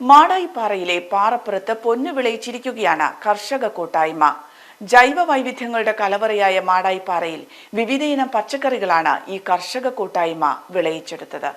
മാടായിപ്പാറയിലെ പാറപ്പുറത്ത് പൊന്നു വിളയിച്ചിരിക്കുകയാണ് കർഷക കൂട്ടായ്മ. ജൈവ വൈവിധ്യങ്ങളുടെ കലവറയായ മാടായിപ്പാറയിൽ വിവിധയിനം പച്ചക്കറികളാണ് ഈ കർഷക കൂട്ടായ്മ വിളയിച്ചെടുത്തത്.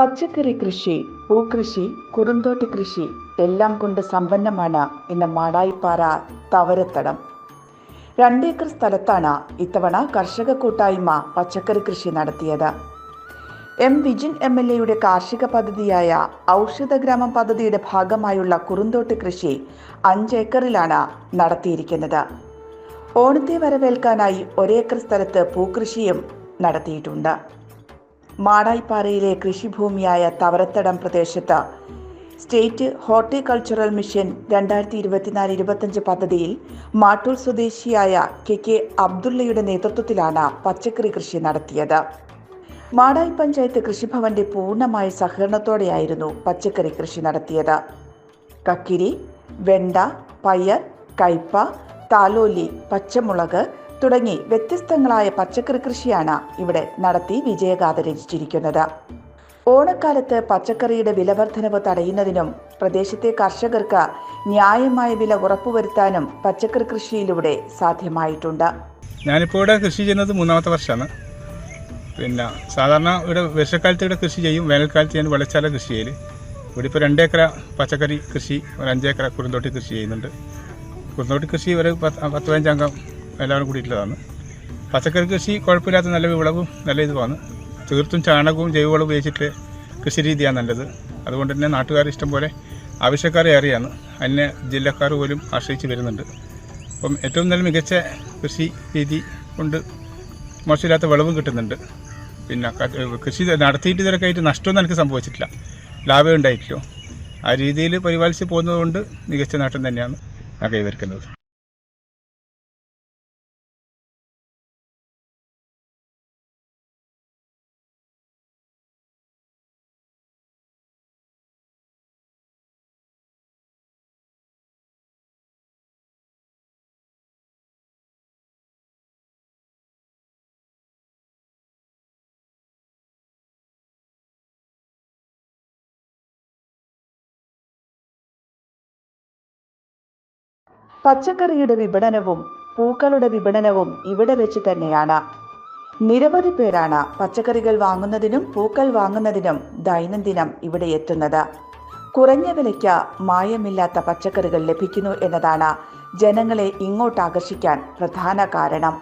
പച്ചക്കറി കൃഷി പൂക്കൃഷി കുറുന്തോട്ടി കൃഷി എല്ലാം കൊണ്ട് സമ്പന്നമാണ് ഇന്ന് മാടായിപ്പാറ തവരത്തടം. രണ്ടേക്കർ സ്ഥലത്താണ് ഇത്തവണ കർഷക കൂട്ടായ്മ പച്ചക്കറി കൃഷി നടത്തിയത്. എം വിജിൻ എം എൽ എയുടെ കാർഷിക പദ്ധതിയായ ഔഷധഗ്രാമം പദ്ധതിയുടെ ഭാഗമായുള്ള കുറുന്തോട്ട് കൃഷി അഞ്ചേക്കറിലാണ് നടത്തിയിരിക്കുന്നത്. ഓണത്തെ വരവേൽക്കാനായി ഒരേക്കർ സ്ഥലത്ത് പൂക്കൃഷിയും നടത്തിയിട്ടുണ്ട്. മാടായിപ്പാറയിലെ കൃഷിഭൂമിയായ തവരത്തടം പ്രദേശത്ത്. സ്റ്റേറ്റ് ഹോർട്ടിക്കൾച്ചറൽ മിഷൻ രണ്ടായിരത്തി ഇരുപത്തിനാല് ഇരുപത്തഞ്ച് പദ്ധതിയിൽ മാട്ടൂർ സ്വദേശിയായ കെ കെ അബ്ദുള്ളയുടെ നേതൃത്വത്തിലാണ് പച്ചക്കറി കൃഷി നടത്തിയത്. മാടായി പഞ്ചായത്ത് കൃഷിഭവന്റെ പൂർണമായ സഹകരണത്തോടെയായിരുന്നു പച്ചക്കറി കൃഷി നടത്തിയത്. കക്കിരി വെണ്ട പയർ കയ്പ താലോലി പച്ചമുളക് തുടങ്ങി വ്യത്യസ്തങ്ങളായ പച്ചക്കറി കൃഷിയാണ് ഇവിടെ നടത്തി വിജയഗാഥ രചിച്ചിരിക്കുന്നത് ഓണക്കാലത്ത് പച്ചക്കറിയുടെ വിലവർദ്ധനവ് തടയുന്നതിനും പ്രദേശത്തെ കർഷകർക്ക് ന്യായമായ വില ഉറപ്പുവരുത്താനും പച്ചക്കറി കൃഷിയിലൂടെ സാധ്യമായിട്ടുണ്ട്. ഞാനിപ്പോൾ ഇവിടെ കൃഷി ചെയ്യുന്നത് മൂന്നാമത്തെ വർഷമാണ്. പിന്നെ സാധാരണ ഇവിടെ വർഷക്കാലത്ത് ഇവിടെ കൃഷി ചെയ്യും. വേനൽക്കാലത്ത് ഞാൻ വെള്ളച്ചാല കൃഷി ചെയ്യൽ ഇവിടെ ഇപ്പോൾ രണ്ടേക്കര പച്ചക്കറി കൃഷി ഒരു അഞ്ചേക്കര കുറുന്തോട്ടി കൃഷി ചെയ്യുന്നുണ്ട്. കുറുന്തോട്ടി കൃഷി ഒരു പത്ത് പത്ത് പതിനഞ്ച് അംഗം എല്ലാവരും കൂടിയിട്ടുള്ളതാണ്. പച്ചക്കറി കൃഷി കുഴപ്പമില്ലാത്ത നല്ല വിളവും നല്ല ഇതുമാണ്. തീർത്തും ചാണകവും ജൈവവളവും ഉപയോഗിച്ചിട്ട് കൃഷി രീതിയാണ് നല്ലത്. അതുകൊണ്ട് തന്നെ നാട്ടുകാർ ഇഷ്ടം പോലെ ആവശ്യക്കാർ ഏറെയാണ് അന്യ ജില്ലക്കാർ പോലും ആശ്രയിച്ച് വരുന്നുണ്ട്. അപ്പം ഏറ്റവും നല്ല മികച്ച കൃഷി രീതി കൊണ്ട് മോശമില്ലാത്ത വിളവും കിട്ടുന്നുണ്ട്. പിന്നെ കൃഷി നടത്തിയിട്ട് ഇതൊക്കെ ആയിട്ട് നഷ്ടമൊന്നും എനിക്ക് സംഭവിച്ചിട്ടില്ല. ലാഭം ഉണ്ടായിട്ടില്ലോ. ആ രീതിയിൽ പരിപാലിച്ച് പോകുന്നതുകൊണ്ട് മികച്ച നേട്ടം തന്നെയാണ്. ഞാൻ കൈവരിക്കുന്നത് പച്ചക്കറിയുടെ വിപണനവും പൂക്കളുടെ വിപണനവും ഇവിടെ വെച്ച് തന്നെയാണ്. നിരവധി പേരാണ് പച്ചക്കറികൾ വാങ്ങുന്നതിനും പൂക്കൾ വാങ്ങുന്നതിനും ദൈനംദിനം ഇവിടെ എത്തുന്നത്. കുറഞ്ഞ വിലയ്ക്ക് മായമില്ലാത്ത പച്ചക്കറികൾ ലഭിക്കുന്നു എന്നതാണ് ജനങ്ങളെ ഇങ്ങോട്ട് ആകർഷിക്കാൻ പ്രധാന കാരണം.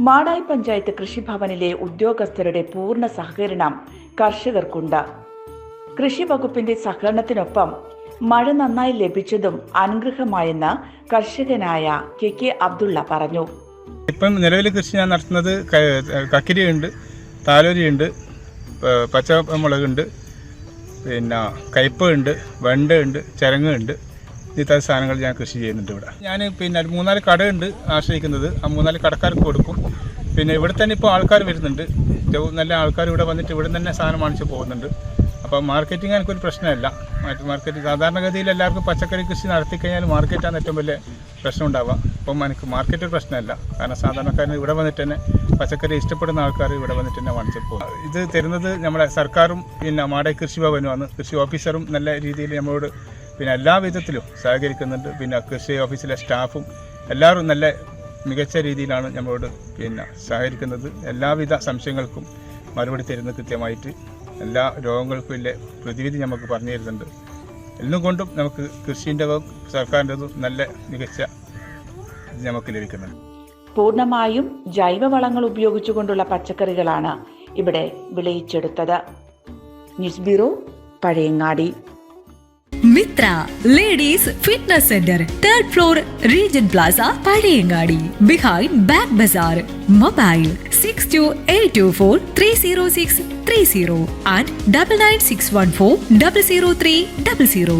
മാടായി പഞ്ചായത്ത് കൃഷിഭവനിലെ ഉദ്യോഗസ്ഥരുടെ പൂർണ സഹകരണം കർഷകർക്കുണ്ട്. കൃഷി വകുപ്പിന്റെ സഹകരണത്തിനൊപ്പം മഴ നന്നായി ലഭിച്ചതും അനുഗ്രഹമായെന്ന് കർഷകനായ കെ കെ അബ്ദുള്ള പറഞ്ഞു. ഇപ്പം നിലവിൽ കൃഷി ഞാൻ നടത്തുന്നത് കക്കിരിയുണ്ട് താലോരിയുണ്ട് പച്ചമുളകുണ്ട് പിന്നെ കയ്പ ഉണ്ട് വെണ്ട ഉണ്ട് ചിരങ്ങുണ്ട്. ഇത്തരം സാധനങ്ങൾ ഞാൻ കൃഷി ചെയ്യുന്നുണ്ട് ഇവിടെ. ഞാൻ പിന്നെ മൂന്നാൽ കടയുണ്ട് ആശ്രയിക്കുന്നത്. ആ മൂന്നാൽ കടക്കാർക്ക് കൊടുക്കും. പിന്നെ ഇവിടെ തന്നെ ഇപ്പോൾ ആൾക്കാർ വരുന്നുണ്ട്. നല്ല ആൾക്കാർ ഇവിടെ വന്നിട്ട് ഇവിടെ തന്നെ സാധനം വാങ്ങിച്ച് പോകുന്നുണ്ട്. അപ്പോൾ മാർക്കറ്റിംഗ് എനിക്കൊരു പ്രശ്നമല്ല. മറ്റ് മാർക്കറ്റ് സാധാരണഗതിയിൽ എല്ലാവർക്കും പച്ചക്കറി കൃഷി നടത്തി കഴിഞ്ഞാൽ മാർക്കറ്റാണ് ഏറ്റവും വലിയ പ്രശ്നം ഉണ്ടാവുക. അപ്പം എനിക്ക് മാർക്കറ്റ് പ്രശ്നമല്ല. കാരണം സാധാരണക്കാരന് ഇവിടെ വന്നിട്ട് തന്നെ പച്ചക്കറി ഇഷ്ടപ്പെടുന്ന ആൾക്കാർ ഇവിടെ വന്നിട്ട് തന്നെ വാങ്ങിച്ച് പോകും. ഇത് തരുന്നത് നമ്മുടെ സർക്കാരും പിന്നെ മാടേ കൃഷി ഭവനുമാണ്. കൃഷി ഓഫീസറും നല്ല രീതിയിൽ നമ്മളോട് പിന്നെ എല്ലാ വിധത്തിലും സഹകരിക്കുന്നുണ്ട്. പിന്നെ കൃഷി ഓഫീസിലെ സ്റ്റാഫും എല്ലാവരും നല്ല മികച്ച രീതിയിലാണ് നമ്മളോട് പിന്നെ സഹകരിക്കുന്നത്. എല്ലാവിധ സംശയങ്ങൾക്കും മറുപടി തരുന്നത് കൃത്യമായിട്ട് എല്ലാ രോഗങ്ങൾക്കും ഇല്ല പ്രതിവിധി നമുക്ക് പറഞ്ഞു തരുന്നുണ്ട്. എല്ലാം കൊണ്ടും നമുക്ക് കൃഷിന്റെ സർക്കാരിന്റെതും നല്ല മികച്ച ഇത് നമുക്ക് ലഭിക്കുന്നുണ്ട്. പൂർണമായും ജൈവവളങ്ങൾ ഉപയോഗിച്ചുകൊണ്ടുള്ള പച്ചക്കറികളാണ് ഇവിടെ വിളയിച്ചെടുത്തത്. News bureau Pazhayangadi. Mithra ladies fitness centre third floor Regen plaza Pazhayangadi behind bag bazaar mobile six two eight two four three zero six three zero and double nine six one four double zero three double zero